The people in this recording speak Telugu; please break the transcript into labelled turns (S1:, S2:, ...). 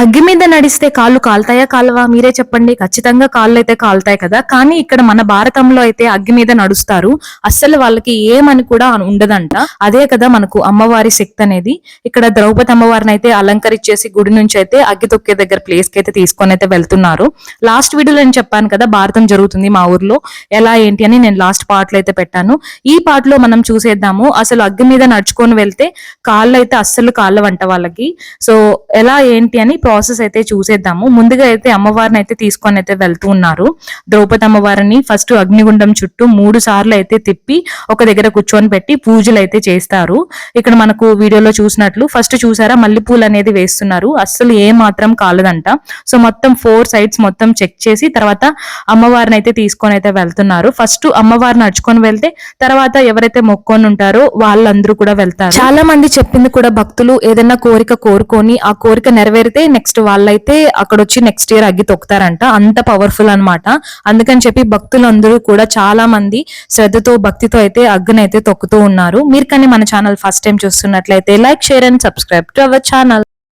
S1: అగ్గి మీద నడిస్తే కాళ్ళు కాలుతాయా కాలవా? మీరే చెప్పండి. ఖచ్చితంగా కాళ్ళు అయితే కాలుతాయి కదా. కానీ ఇక్కడ మన భారతంలో అయితే అగ్గి మీద నడుస్తారు. అస్సలు వాళ్ళకి ఏమని కూడా ఉండదంట. అదే కదా మనకు అమ్మవారి శక్తి అనేది. ఇక్కడ ద్రౌపది అమ్మవారిని అయితే అలంకరించేసి గుడి నుంచి అయితే అగ్గి తొక్కే దగ్గర ప్లేస్కి అయితే తీసుకొని అయితే వెళ్తున్నారు. లాస్ట్ వీడియోలో నేను చెప్పాను కదా భారతం జరుగుతుంది మా ఊర్లో. ఎలా ఏంటి అని నేను లాస్ట్ పాటలు అయితే పెట్టాను. ఈ పాటలో మనం చూసేద్దాము. అసలు అగ్గి మీద నడుచుకొని వెళ్తే కాళ్ళు అయితే అస్సలు కాళ్ళవంట వాళ్ళకి. సో ఎలా ఏంటి అని ప్రాసెస్ అయితే చూసేద్దాము. ముందుగా అయితే అమ్మవారిని అయితే తీసుకొని అయితే వెళ్తూ ఉన్నారు. ద్రౌపది అమ్మవారిని ఫస్ట్ అగ్నిగుండం చుట్టూ మూడు సార్లు అయితే తిప్పి ఒక దగ్గర కూర్చొని పెట్టి పూజలు అయితే చేస్తారు. ఇక్కడ మనకు వీడియోలో చూసినట్లు ఫస్ట్ చూసారా మల్లెపూలు అనేది వేస్తున్నారు. అస్సలు ఏ మాత్రం కాలదంట. సో మొత్తం ఫోర్ సైడ్స్ మొత్తం చెక్ చేసి తర్వాత అమ్మవారిని అయితే తీసుకొని అయితే వెళ్తున్నారు. ఫస్ట్ అమ్మవారిని నడుచుకొని వెళ్తే తర్వాత ఎవరైతే మొక్కొని ఉంటారో వాళ్ళందరూ కూడా వెళ్తారు. చాలా మంది చెప్పింది కూడా భక్తులు ఏదైనా కోరిక కోరుకొని ఆ కోరిక నెరవేరితే నెక్స్ట్ వాళ్ళైతే అక్కడ వచ్చి నెక్స్ట్ ఇయర్ అగ్గి తొక్కుతారంట. అంత పవర్ఫుల్ అన్నమాట. అందుకని చెప్పి భక్తులందరూ కూడా చాలా మంది శ్రద్ధతో భక్తితో అయితే అగ్గిని అయితే తొక్కుతూ ఉన్నారు. మీరు కానీ మన ఛానల్ ఫస్ట్ టైం చూస్తున్నట్లయితే like share and subscribe to our channel